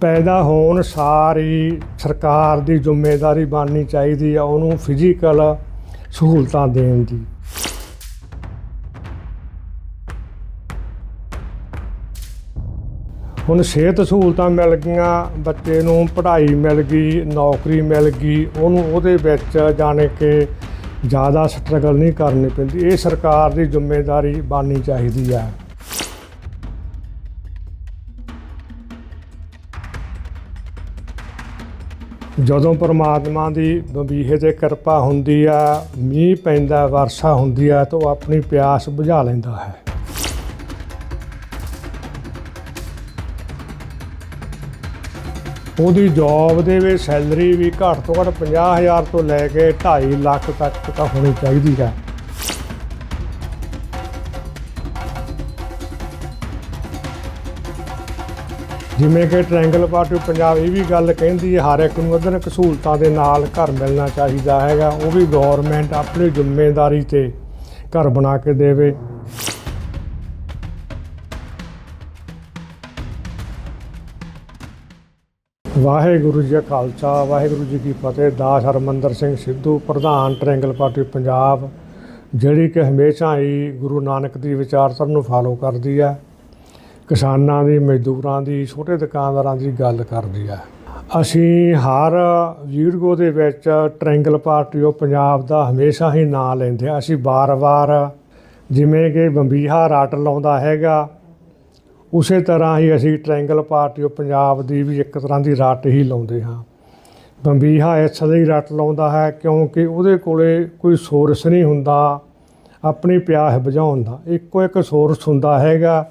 ਪੈਦਾ ਹੋਣ ਸਾਰੀ ਸਰਕਾਰ ਦੀ ਜ਼ਿੰਮੇਵਾਰੀ ਬਣਨੀ ਚਾਹੀਦੀ ਆ ਉਹਨੂੰ ਫਿਜ਼ੀਕਲ ਸਹੂਲਤਾਂ ਦੇਣ ਦੀ। ਹੁਣ ਸਿਹਤ ਸਹੂਲਤਾਂ ਮਿਲ ਗਈਆਂ, ਬੱਚੇ ਨੂੰ ਪੜ੍ਹਾਈ ਮਿਲ ਗਈ, ਨੌਕਰੀ ਮਿਲ ਗਈ, ਉਹਨੂੰ ਉਹਦੇ ਵਿੱਚ ਜਾਣੇ ਕਿ ਜ਼ਿਆਦਾ ਸਟਰਗਲ ਨਹੀਂ ਕਰਨੀ ਪੈਂਦੀ। ਇਹ ਸਰਕਾਰ ਦੀ ਜ਼ਿੰਮੇਵਾਰੀ ਬਣਨੀ ਚਾਹੀਦੀ ਹੈ ਜਦੋਂ ਪਰਮਾਤਮਾ ਦੀ ਬੰਬੀਹੇ ਤੇ ਕਿਰਪਾ ਹੁੰਦੀ ਆ, ਮੀਂਹ ਪੈਂਦਾ, ਵਰਸ਼ਾ ਹੁੰਦੀ ਆ, ਤਾਂ ਉਹ ਆਪਣੀ ਪਿਆਸ ਬੁਝਾ ਲੈਂਦਾ ਹੈ। ਉਹਦੀ ਜੌਬ ਦੇ ਵਿੱਚ ਸੈਲਰੀ ਵੀ ਘੱਟ ਤੋਂ ਘੱਟ 50000 ਤੋਂ ਲੈ ਕੇ 2.5 ਲੱਖ ਤੱਕ ਤਾਂ ਹੋਣੀ ਚਾਹੀਦੀ ਹੈ। ਜਿਵੇਂ ਕਿ ਟ੍ਰਾਇੰਗਲ ਪਾਰਟੀ ਪੰਜਾਬ ਇਹ ਵੀ ਗੱਲ ਕਹਿੰਦੀ ਹੈ, ਹਰ ਇੱਕ ਨੂੰ ਅਧਿਨਕ ਸਹੂਲਤਾਂ ਦੇ ਨਾਲ ਘਰ ਮਿਲਣਾ ਚਾਹੀਦਾ ਹੈਗਾ, ਉਹ ਵੀ ਗਵਰਨਮੈਂਟ ਆਪਣੀ ਜ਼ਿੰਮੇਵਾਰੀ ਤੇ ਘਰ ਬਣਾ ਕੇ ਦੇਵੇ। ਵਾਹਿਗੁਰੂ ਜੀ ਕਾ ਖਾਲਸਾ, ਵਾਹਿਗੁਰੂ ਜੀ ਕੀ ਫਤਿਹ, ਦਾਸ ਹਰਮੰਦਰ ਸਿੰਘ ਸਿੱਧੂ, ਪ੍ਰਧਾਨ ਟ੍ਰਾਇੰਗਲ ਪਾਰਟੀ ਪੰਜਾਬ, ਜਿਹੜੀ ਕਿ ਹਮੇਸ਼ਾ ਹੀ ਗੁਰੂ ਨਾਨਕ ਦੀ ਵਿਚਾਰਧਾਰਾ ਨੂੰ ਫਾਲੋ ਕਰਦੀ ਹੈ। ਕਿਸਾਨਾਂ ਦੀ, ਮਜ਼ਦੂਰਾਂ ਦੀ, ਛੋਟੇ ਦੁਕਾਨਦਾਰਾਂ ਦੀ ਗੱਲ ਕਰਦੀ ਹੈ ਅਸੀਂ ਹਰ ਵੀਡੀਓ ਦੇ ਵਿੱਚ ਟ੍ਰਾਇੰਗਲ ਪਾਰਟੀ ਆਫ ਪੰਜਾਬ ਦਾ ਹਮੇਸ਼ਾ ਹੀ ਨਾਂ ਲੈਂਦੇ ਹਾਂ ਅਸੀਂ ਵਾਰ-ਵਾਰ ਜਿਵੇਂ ਕਿ ਬੰਬੀਹਾ ਰਾਟ ਲਾਉਂਦਾ ਹੈਗਾ, ਉਸੇ ਤਰ੍ਹਾਂ ਹੀ ਅਸੀਂ ਟ੍ਰਾਇੰਗਲ ਪਾਰਟੀ ਆਫ ਪੰਜਾਬ ਦੀ ਵੀ ਇੱਕ ਤਰ੍ਹਾਂ ਦੀ ਰੱਟ ਹੀ ਲਾਉਂਦੇ ਹਾਂ। ਬੰਬੀਹਾ ਇਸ ਲਈ ਰੱਟ ਲਾਉਂਦਾ ਹੈ ਕਿਉਂਕਿ ਉਹਦੇ ਕੋਲੇ ਕੋਈ ਸੋਰਸ ਨਹੀਂ ਹੁੰਦਾ, ਆਪਣੀ ਪਿਆਸ ਬੁਝਾਉਣ ਦਾ। ਇੱਕੋ ਇੱਕ ਸੋਰਸ ਹੁੰਦਾ ਹੈਗਾ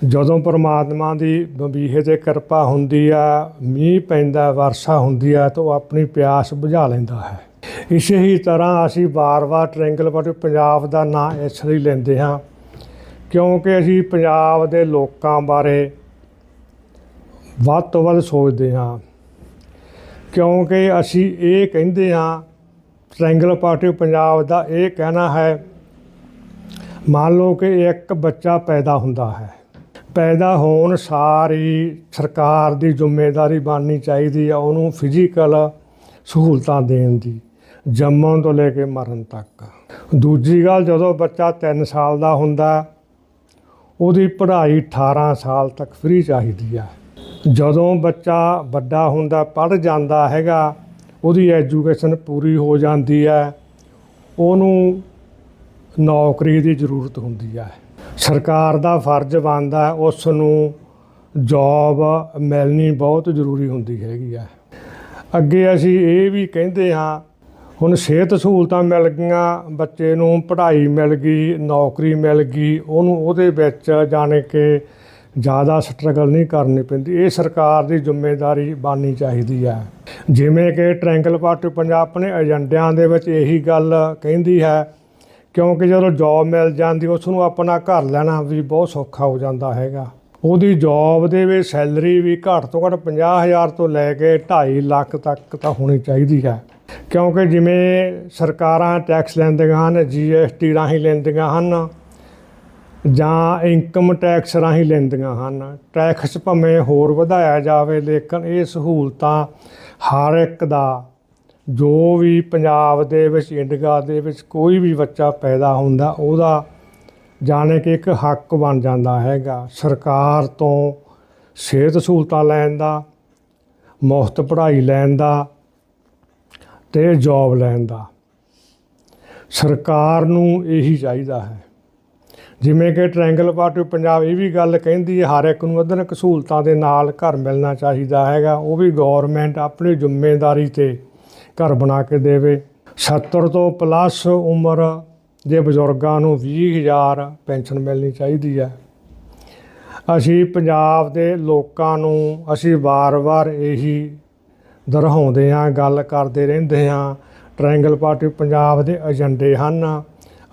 ਜਦੋਂ ਪਰਮਾਤਮਾ ਦੀ ਬੰਬੀਹੇ ਤੇ ਕਿਰਪਾ ਹੁੰਦੀ ਆ, ਮੀਂਹ ਪੈਂਦਾ, ਵਰਸ਼ਾ ਹੁੰਦੀ ਆ, ਤਾਂ ਉਹ ਆਪਣੀ ਪਿਆਸ ਬੁਝਾ ਲੈਂਦਾ ਹੈ। ਇਸੇ ਹੀ ਤਰ੍ਹਾਂ ਅਸੀਂ ਵਾਰ-ਵਾਰ ਟ੍ਰਾਇੰਗਲ ਪਾਰਟੀ ਪੰਜਾਬ ਦਾ ਨਾਂ ਇਸ ਲਈ ਲੈਂਦੇ ਹਾਂ, ਕਿਉਂਕਿ ਅਸੀਂ ਪੰਜਾਬ ਦੇ ਲੋਕਾਂ ਬਾਰੇ ਵੱਧ ਤੋਂ ਵੱਧ ਸੋਚਦੇ ਹਾਂ। ਕਿਉਂਕਿ ਅਸੀਂ ਇਹ ਕਹਿੰਦੇ ਹਾਂ ਟ੍ਰਾਇੰਗਲ ਪਾਰਟੀ ਪੰਜਾਬ ਦਾ ਇਹ ਕਹਿਣਾ ਹੈ, ਮੰਨ ਲਓ ਕਿ ਇੱਕ ਬੱਚਾ ਪੈਦਾ ਹੁੰਦਾ ਹੈ। ਪੈਦਾ ਹੋਣ ਸਾਰੀ ਸਰਕਾਰ ਦੀ ਜ਼ਿੰਮੇਵਾਰੀ ਬਣਨੀ ਚਾਹੀਦੀ ਆ, ਉਹਨੂੰ ਫਿਜ਼ੀਕਲ ਸਹੂਲਤਾਂ ਦੇਣ ਦੀ, ਜੰਮਣ ਤੋਂ ਲੈ ਕੇ ਮਰਨ ਤੱਕ। ਦੂਜੀ ਗੱਲ, ਜਦੋਂ ਬੱਚਾ 3 ਸਾਲ ਦਾ ਹੁੰਦਾ, ਉਹਦੀ ਪੜ੍ਹਾਈ 18 ਸਾਲ ਤੱਕ ਫ੍ਰੀ ਚਾਹੀਦੀ ਆ। ਜਦੋਂ ਬੱਚਾ ਵੱਡਾ ਹੁੰਦਾ, ਪੜ੍ਹ ਜਾਂਦਾ ਹੈਗਾ, ਉਹਦੀ ਐਜੂਕੇਸ਼ਨ ਪੂਰੀ ਹੋ ਜਾਂਦੀ ਹੈ ਉਹਨੂੰ ਨੌਕਰੀ ਦੀ ਜ਼ਰੂਰਤ ਹੁੰਦੀ ਹੈ ਸਰਕਾਰ ਦਾ ਫਰਜ਼ ਬਣਦਾ ਉਸ ਨੂੰ ਜੌਬ ਮਿਲਣੀ ਬਹੁਤ ਜ਼ਰੂਰੀ ਹੁੰਦੀ ਹੈਗੀ ਆ ਅੱਗੇ ਅਸੀਂ ਇਹ ਵੀ ਕਹਿੰਦੇ ਹਾਂ, ਹੁਣ ਸਿਹਤ ਸਹੂਲਤਾਂ ਮਿਲ ਗਈਆਂ, ਬੱਚੇ ਨੂੰ ਪੜ੍ਹਾਈ ਮਿਲ ਗਈ, ਨੌਕਰੀ ਮਿਲ ਗਈ, ਉਹਨੂੰ ਉਹਦੇ ਵਿੱਚ ਜਾਣੇ ਕਿ ਜ਼ਿਆਦਾ ਸਟਰਗਲ ਨਹੀਂ ਕਰਨੀ ਪੈਂਦੀ। ਇਹ ਸਰਕਾਰ ਦੀ ਜ਼ਿੰਮੇਵਾਰੀ ਬਣਨੀ ਚਾਹੀਦੀ ਹੈ। ਜਿਵੇਂ ਕਿ ਟ੍ਰਾਇੰਗਲ ਪਾਰਟੀ ਪੰਜਾਬ ਆਪਣੇ ਏਜੰਡਿਆਂ ਦੇ ਵਿੱਚ ਇਹੀ ਗੱਲ ਕਹਿੰਦੀ ਹੈ ਕਿਉਂਕਿ ਜਦੋਂ ਜੌਬ ਮਿਲ ਜਾਂਦੀ ਉਸ ਨੂੰ ਆਪਣਾ ਘਰ ਲੈਣਾ ਵੀ ਬਹੁਤ ਸੌਖਾ ਹੋ ਜਾਂਦਾ ਹੈਗਾ। ਉਹਦੀ ਜੌਬ ਦੇ ਵਿੱਚ ਸੈਲਰੀ ਵੀ ਘੱਟ ਤੋਂ ਘੱਟ 50000 ਤੋਂ ਲੈ ਕੇ 2.5 ਲੱਖ ਤੱਕ ਤਾਂ ਹੋਣੀ ਚਾਹੀਦੀ ਹੈ। ਕਿਉਂਕਿ ਜਿਵੇਂ ਸਰਕਾਰਾਂ ਟੈਕਸ ਲੈਂਦੀਆਂ ਹਨ ਜੀਐਸਟੀ ਰਾਹੀਂ ਲੈਂਦੀਆਂ ਹਨ, ਜਾਂ ਇਨਕਮ ਟੈਕਸ ਰਾਹੀਂ ਲੈਂਦੀਆਂ ਹਨ ਟੈਕਸ ਭਾਵੇਂ ਹੋਰ ਵਧਾਇਆ ਜਾਵੇ, ਲੇਕਿਨ ਇਹ ਸਹੂਲਤਾਂ ਹਰ ਇੱਕ ਦਾ ਜੋ ਵੀ ਪੰਜਾਬ ਦੇ ਵਿੱਚ, ਇੰਡੀਆ ਦੇ ਵਿੱਚ ਕੋਈ ਵੀ ਬੱਚਾ ਪੈਦਾ ਹੁੰਦਾ, ਉਹਦਾ ਜਾਣੇ ਕਿ ਇੱਕ ਹੱਕ ਬਣ ਜਾਂਦਾ ਹੈਗਾ। ਸਰਕਾਰ ਤੋਂ ਸਿਹਤ ਸਹੂਲਤਾਂ ਲੈਣ ਦਾ, ਮੁਫਤ ਪੜ੍ਹਾਈ ਲੈਣ ਦਾ ਤੇ ਜੌਬ ਲੈਣ ਦਾ। ਸਰਕਾਰ ਨੂੰ ਇਹੀ ਚਾਹੀਦਾ ਹੈ। ਜਿਵੇਂ ਕਿ ਟ੍ਰਾਇੰਗਲ ਪਾਰਟੀ ਪੰਜਾਬ ਇਹ ਵੀ ਗੱਲ ਕਹਿੰਦੀ ਹੈ, ਹਰ ਇੱਕ ਨੂੰ ਅਧਿਨਕ ਸਹੂਲਤਾਂ ਦੇ ਨਾਲ ਘਰ ਮਿਲਣਾ ਚਾਹੀਦਾ ਹੈਗਾ। ਉਹ ਵੀ ਗਵਰਨਮੈਂਟ ਆਪਣੀ ਜ਼ਿੰਮੇਵਾਰੀ ਤੇ ਘਰ ਬਣਾ ਕੇ ਦੇਵੇ। 70 ਤੋਂ ਪਲੱਸ ਉਮਰ ਦੇ ਬਜ਼ੁਰਗਾਂ ਨੂੰ 20000 ਪੈਨਸ਼ਨ ਮਿਲਣੀ ਚਾਹੀਦੀ ਹੈ। ਅਸੀਂ ਪੰਜਾਬ ਦੇ ਲੋਕਾਂ ਨੂੰ ਅਸੀਂ ਵਾਰ-ਵਾਰ ਇਹੀ ਦੁਹਰਾਉਂਦੇ ਹਾਂ, ਗੱਲ ਕਰਦੇ ਰਹਿੰਦੇ ਹਾਂ। ਟ੍ਰਾਇੰਗਲ ਪਾਰਟੀ ਪੰਜਾਬ ਦੇ ਏਜੰਡੇ ਹਨ।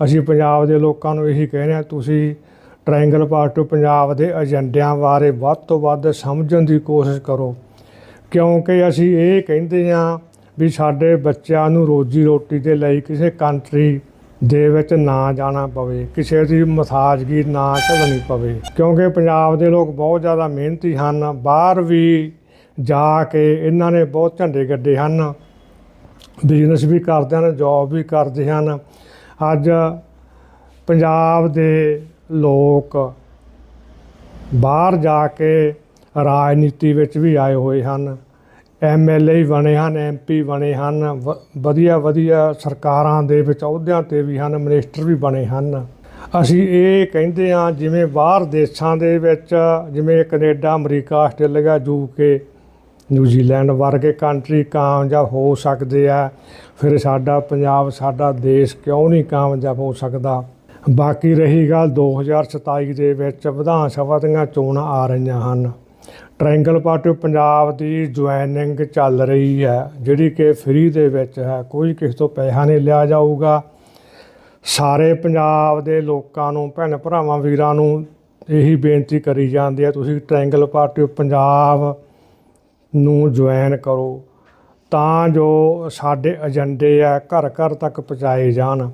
ਅਸੀਂ ਪੰਜਾਬ ਦੇ ਲੋਕਾਂ ਨੂੰ ਇਹੀ ਕਹਿ ਰਹੇ ਹਾਂ, ਤੁਸੀਂ ਟ੍ਰਾਇੰਗਲ ਪਾਰਟੀ ਪੰਜਾਬ ਦੇ ਏਜੰਡਿਆਂ ਬਾਰੇ ਵੱਧ ਤੋਂ ਵੱਧ ਸਮਝਣ ਦੀ ਕੋਸ਼ਿਸ਼ ਕਰੋ। ਕਿਉਂਕਿ ਅਸੀਂ ਇਹ ਕਹਿੰਦੇ ਹਾਂ ਵੀ ਸਾਡੇ ਬੱਚਿਆਂ ਨੂੰ ਰੋਜੀ ਰੋਟੀ ਦੇ ਲਈ ਕਿਸੇ ਕੰਟਰੀ ਦੇ ਵਿੱਚ ਨਾ ਜਾਣਾ ਪਵੇ, ਕਿਸੇ ਦੀ ਮਸਾਜਗੀ ਨਾ ਝੱਲਣੀ ਪਵੇ। ਕਿਉਂਕਿ ਪੰਜਾਬ ਦੇ ਲੋਕ ਬਹੁਤ ਜ਼ਿਆਦਾ ਮਿਹਨਤੀ ਹਨ, ਬਾਹਰ ਵੀ ਜਾ ਕੇ ਇਹਨਾਂ ਨੇ ਬਹੁਤ ਝੰਡੇ ਗੱਡੇ ਹਨ ਬਿਜ਼ਨਸ ਵੀ ਕਰਦੇ ਹਨ ਜੌਬ ਵੀ ਕਰਦੇ ਹਨ। ਅੱਜ ਪੰਜਾਬ ਦੇ ਲੋਕ ਬਾਹਰ ਜਾ ਕੇ ਰਾਜਨੀਤੀ ਵਿੱਚ ਵੀ ਆਏ ਹੋਏ ਹਨ। ਐਮਐਲਏ ਬਣੇ ਹਨ ਐਮਪੀ ਬਣੇ ਹਨ, ਵ- ਵਧੀਆ ਵਧੀਆ ਸਰਕਾਰਾਂ ਦੇ ਵਿੱਚ ਅਹੁਦਿਆਂ ਤੇ ਵੀ ਹਨ, ਮਿਨਿਸਟਰ ਵੀ ਬਣੇ ਹਨ। ਅਸੀਂ ਇਹ ਕਹਿੰਦੇ ਹਾਂ, ਜਿਵੇਂ ਬਾਹਰ ਦੇਸ਼ਾਂ ਦੇ ਵਿੱਚ, ਜਿਵੇਂ Canada, America, Australia UK New Zealand ਵਰਗੇ ਕੰਟਰੀ ਕਾਮਯਾਬ ਹੋ ਸਕਦੇ ਆ, ਫਿਰ ਸਾਡਾ ਪੰਜਾਬ, ਸਾਡਾ ਦੇਸ਼ ਕਿਉਂ ਨਹੀਂ ਕਾਮਯਾਬ ਹੋ ਸਕਦਾ? ਬਾਕੀ ਰਹੀ ਗੱਲ 2027 ਦੇ ਵਿੱਚ ਵਿਧਾਨ ਸਭਾ ਦੀਆਂ ਚੋਣਾਂ ਆ ਰਹੀਆਂ ਹਨ। ਟ੍ਰਾਇੰਗਲ ਪਾਰਟੀ ਪੰਜਾਬ ਦੀ ਜੁਆਇਨਿੰਗ ਚੱਲ ਰਹੀ ਹੈ, ਜਿਹੜੀ ਕਿ ਫ੍ਰੀ ਦੇ ਵਿੱਚ ਹੈ, ਕੋਈ ਕਿਸੇ ਤੋਂ ਪੈਸਾ ਨਹੀਂ ਲਿਆ ਜਾਊਗਾ। ਸਾਰੇ ਪੰਜਾਬ ਦੇ ਲੋਕਾਂ ਨੂੰ, ਭੈਣ ਭਰਾਵਾਂ, ਵੀਰਾਂ ਨੂੰ ਇਹੀ ਬੇਨਤੀ ਕਰੀ ਜਾਂਦੀ ਹੈ, ਤੁਸੀਂ ਟ੍ਰਾਇੰਗਲ ਪਾਰਟੀ ਪੰਜਾਬ ਨੂੰ ਜੁਆਇਨ ਕਰੋ, ਤਾਂ ਜੋ ਸਾਡੇ ਏਜੰਡੇ ਆ ਘਰ ਘਰ ਤੱਕ ਪਹੁੰਚਾਏ ਜਾਣ।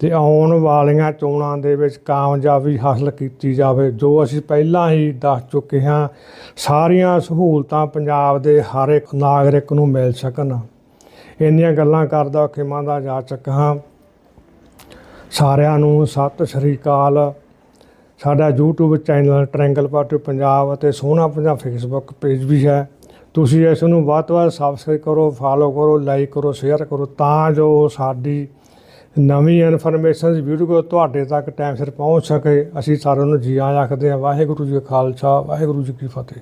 ਤੇ ਆਉਣ ਵਾਲੀਆਂ ਚੋਣਾਂ ਦੇ ਵਿੱਚ ਕਾਮਯਾਬੀ ਹਾਸਲ ਕੀਤੀ ਜਾਵੇ, ਜੋ ਅਸੀਂ ਪਹਿਲਾਂ ਹੀ ਦੱਸ ਚੁੱਕੇ ਹਾਂ, ਸਾਰੀਆਂ ਸਹੂਲਤਾਂ ਪੰਜਾਬ ਦੇ ਹਰ ਇੱਕ ਨਾਗਰਿਕ ਨੂੰ ਮਿਲ ਸਕਣ। ਇੰਨੀਆਂ ਗੱਲਾਂ ਕਰਦਾ ਖਿਮਾ ਦਾ ਜਾ ਜਾਚਕ ਹਾਂ। ਸਾਰਿਆਂ ਨੂੰ ਸਤਿ ਸ੍ਰੀ ਅਕਾਲ। ਸਾਡਾ YouTube channel triangle party Punjab ਅਤੇ ਸੋਹਣਾ ਪੰਜਾਬ ਫੇਸਬੁੱਕ ਪੇਜ ਵੀ ਹੈ। ਤੁਸੀਂ ਇਸ ਨੂੰ ਵੱਧ ਤੋਂ ਵੱਧ ਸਬਸਕ੍ਰਾਈਬ ਕਰੋ ਫਾਲੋ ਕਰੋ ਲਾਈਕ ਕਰੋ ਸ਼ੇਅਰ ਕਰੋ, ਤਾਂ ਜੋ ਸਾਡੀ ਨਵੀਂ ਇਨਫੋਰਮੇਸ਼ਨ ਵੀਡੀਓ ਤੁਹਾਡੇ ਤੱਕ ਟਾਈਮ ਸਿਰ ਪਹੁੰਚ ਸਕੇ। ਅਸੀਂ ਸਾਰਿਆਂ ਨੂੰ ਜੀ ਆਇਆਂ ਆਖਦੇ ਹਾਂ। ਵਾਹਿਗੁਰੂ ਜੀ ਕਾ ਖਾਲਸਾ, ਵਾਹਿਗੁਰੂ ਜੀ ਕੀ ਫਤਿਹ।